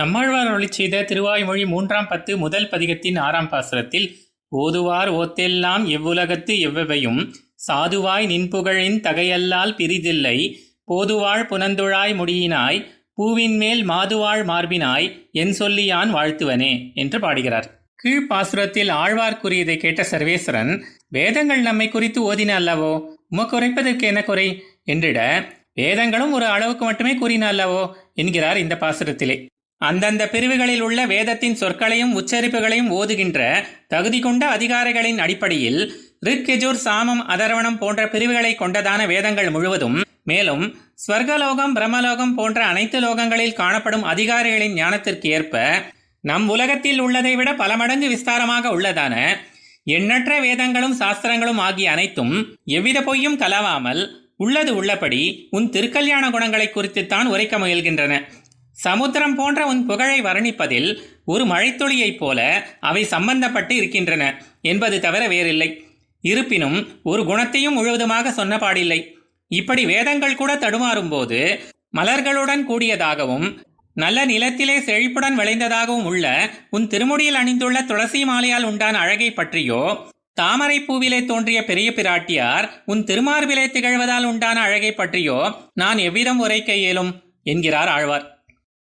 நம்மாழ்வார் அருளி செய்த திருவாய்மொழி மூன்றாம் பத்து முதல் பதிகத்தின் ஆறாம் பாசுரத்தில் ஓதுவார் ஓத்தெல்லாம் எவ்வுலகத்து எவ்வவையும் சாதுவாய் நின்புகழின் தகையல்லால் பிரிதில்லை போதுவாழ் புனந்துழாய் முடியினாய் பூவின் மேல் மாதுவாழ் மார்பினாய் என் சொல்லியான் வாழ்த்துவனே என்று பாடுகிறார். கீழ்ப்பாசுரத்தில் ஆழ்வார் கூறியதை கேட்ட சர்வேஸ்வரன் வேதங்கள் நம்மை குறித்து ஓதின அல்லவோ? உமக்கு குறைப்பதற்கு என்ன குறை? என்றிட வேதங்களும் ஒரு அளவுக்கு மட்டுமே கூறின அல்லவோ? என்கிறார் இந்த பாசுரத்திலே. அந்தந்த பிரிவுகளில் உள்ள வேதத்தின் சொற்களையும் உச்சரிப்புகளையும் ஓதுகின்ற தகுதி கொண்ட அதிகாரிகளின் அடிப்படையில் ரிக்கெஜூர் சாமம் அதர்வணம் போன்ற பிரிவுகளை கொண்டதான வேதங்கள் முழுவதும் மேலும் ஸ்வர்கலோகம் பிரம்மலோகம் போன்ற அனைத்து லோகங்களில் காணப்படும் அதிகாரிகளின் ஞானத்திற்கு ஏற்ப நம் உலகத்தில் உள்ளதை விட பல மடங்கு விஸ்தாரமாக உள்ளதான எண்ணற்ற வேதங்களும் சாஸ்திரங்களும் ஆகிய அனைத்தும் எவ்வித பொய்யும் கலவாமல் உள்ளது உள்ளபடி உன் திருக்கல்யாண குணங்களை குறித்துத்தான் உரைக்க முயல்கின்றன. சமுத்திரம் போன்ற உன் புகழை வர்ணிப்பதில் ஒரு மழைத்துளியைப் போல அவை சம்பந்தப்பட்டு இருக்கின்றன என்பது தவிர வேறில்லை. இருப்பினும் ஒரு குணத்தையும் முழுவதுமாக சொன்ன பாடில்லை இப்படி வேதங்கள் கூட தடுமாறும்போது மலர்களுடன் கூடியதாகவும் நல்ல நிலத்திலே செழிப்புடன் விளைந்ததாகவும் உள்ள உன் திருமுடியில் அணிந்துள்ள துளசி மாலையால் உண்டான அழகை பற்றியோ தாமரை பூவிலே தோன்றிய பெரிய பிராட்டியார் உன் திருமார்பிலே திகழ்வதால் உண்டான அழகை பற்றியோ நான் எவ்விதம் உரைக்க இயலும்? என்கிறார் ஆழ்வார்.